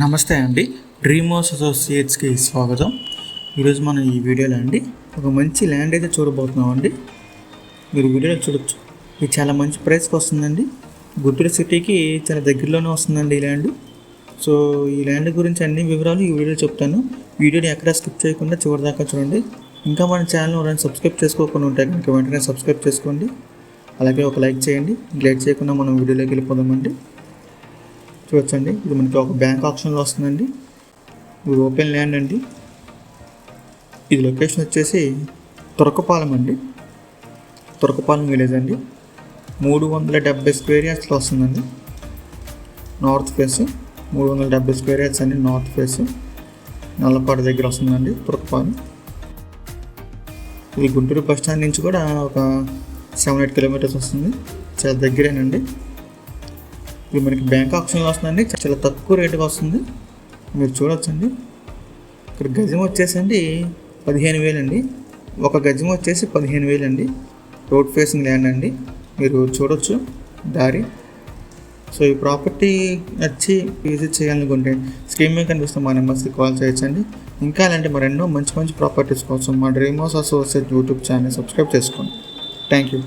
నమస్తే అండి. డ్రీమోస్ అసోసియేట్స్కి స్వాగతం. ఈరోజు మనం ఈ వీడియోలో అండి ఒక మంచి ల్యాండ్ అయితే చూడబోతున్నాం అండి మీరు వీడియోలో చూడొచ్చు. ఇది చాలా మంచి ప్రైస్కి వస్తుందండి. గుంటూరు సిటీకి చాలా దగ్గరలోనే వస్తుందండి ఈ ల్యాండ్ సో ఈ ల్యాండ్ గురించి అన్ని వివరాలు ఈ వీడియోలో చెప్తాను. వీడియోని ఎక్కడ స్కిప్ చేయకుండా చివరి దాకా చూడండి. ఇంకా మన ఛానల్ ఎవరైనా సబ్స్క్రైబ్ చేసుకోకుండా ఉంటే కనుక వెంటనే సబ్స్క్రైబ్ చేసుకోండి. అలాగే ఒక లైక్ చేయండి. లైక్ చేయకుండా మనం వీడియోలోకి వెళ్ళిపోదామండి. చూడొచ్చండి. ఇది మనకి ఒక బ్యాంక్ ఆప్షన్లో వస్తుందండి. ఇది ఓపెన్ ల్యాండ్ అండి. ఇది లొకేషన్ వచ్చేసి తురకపాలెం అండి. తురకపాలెం విలేజ్ అండి. మూడు వందల డెబ్బై స్క్వేర్ యార్డ్స్లో వస్తుందండి. నార్త్ ఫేస్ మూడు వందల డెబ్బై స్క్వేర్ యార్డ్స్ అండి. నార్త్ ఫేస్ నల్లపాడు దగ్గర వస్తుందండి తురకపాలెం. ఇది గుంటూరు బస్ స్టాండ్ నుంచి కూడా ఒక సెవెన్ ఎయిట్ కిలోమీటర్స్ వస్తుంది. చాలా దగ్గరేనండి. ఇది మనకి బ్యాంక్ ఆప్షన్లో వస్తుందండి చాలా తక్కువ రేటుగా వస్తుంది. మీరు చూడొచ్చండి. ఇక్కడ గజం వచ్చేసండి పదిహేను వేలండి. ఒక గజం వచ్చేసి పదిహేను వేలండి. రోడ్ ఫేసింగ్ ల్యాండ్ అండి. మీరు చూడొచ్చు దారి. సో ఈ ప్రాపర్టీ వచ్చి విజిట్ చేయాలనుకుంటే స్క్రీన్ మీద కనిపిస్తున్న మా నెంబర్స్కి కాల్ చేయొచ్చండి. ఇంకా అలాంటి మరెన్నో మంచి మంచి ప్రాపర్టీస్ కోసం మా dream house associate YouTube channel subscribe చేసుకోండి. Thank you